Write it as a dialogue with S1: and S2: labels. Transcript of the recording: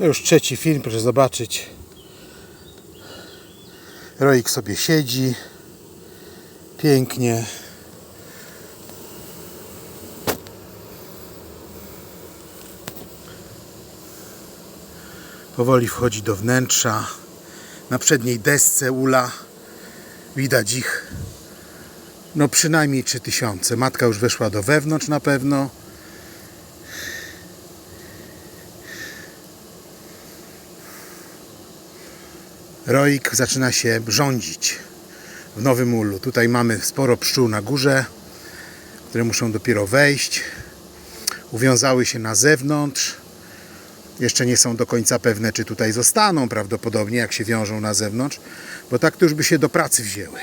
S1: To już trzeci film, proszę zobaczyć. Roik sobie siedzi. Pięknie. Powoli wchodzi do wnętrza. Na przedniej desce ula widać ich no przynajmniej 3000. Matka już weszła do wewnątrz na pewno. Roik zaczyna się rządzić w nowym ulu. Tutaj mamy sporo pszczół na górze, które muszą dopiero wejść. Uwiązały się na zewnątrz. Jeszcze nie są do końca pewne, czy tutaj zostaną prawdopodobnie, jak się wiążą na zewnątrz, bo tak to już by się do pracy wzięły.